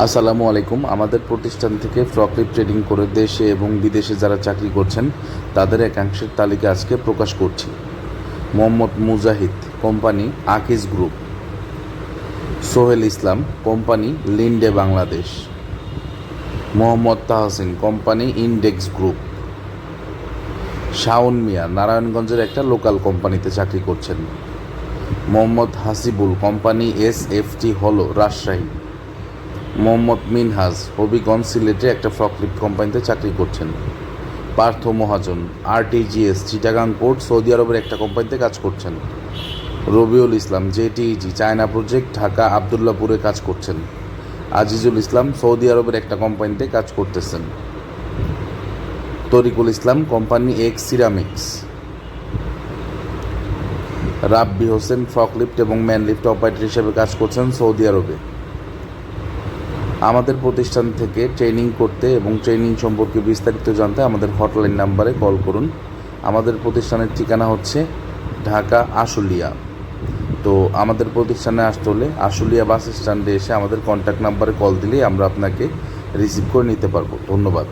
আসসালামু আলাইকুম। আমাদের প্রতিষ্ঠান থেকে ফ্রকলিপ ট্রেডিং করে দেশে এবং বিদেশে যারা চাকরি করছেন, তাদের একাংশের তালিকা আজকে প্রকাশ করছি। Mohammad Mujahid company Akij group. Sohel Islam company Linde Bangladesh. Mohammad Tahsin company index group. Shawon Mia নারায়ণগঞ্জের একটা লোকাল কোম্পানিতে চাকরি করছেন। Mohammad Hasibul company S FT হলো রাজশাহী। মোহাম্মদ মিনহাজ হবিগঞ্জ সিলেটে একটা ফ্রকলিফ্ট কোম্পানিতে চাকরি করছেন। Partha Mahajan, RTGS, Chittagong port, Saudi আরবের একটা কোম্পানিতে কাজ করছেন। Robiul Islam, JTEG, China project, Dhaka আবদুল্লাপুরে কাজ করছেন। আজিজুল ইসলাম, সৌদি আরবের একটা কোম্পানিতে কাজ করতেছেন। Tarikul Islam, company X ceramics. Rabbi Hossain forklift এবং ম্যানলিফ্ট অপারেটর হিসেবে কাজ করছেন সৌদি আরবে। আমাদের প্রতিষ্ঠান থেকে ট্রেনিং করতে এবং ট্রেনিং সম্পর্কে বিস্তারিত জানতে আমাদের হটলাইন নাম্বারে কল করুন। আমাদের প্রতিষ্ঠানের ঠিকানা হচ্ছে ঢাকা আশুলিয়া। তো আমাদের প্রতিষ্ঠানে আসতে হলে আশুলিয়া বাস স্ট্যান্ডে এসে আমাদের কন্ট্যাক্ট নাম্বারে কল দিলেই আমরা আপনাকে রিসিভ করে নিতে পারব। ধন্যবাদ।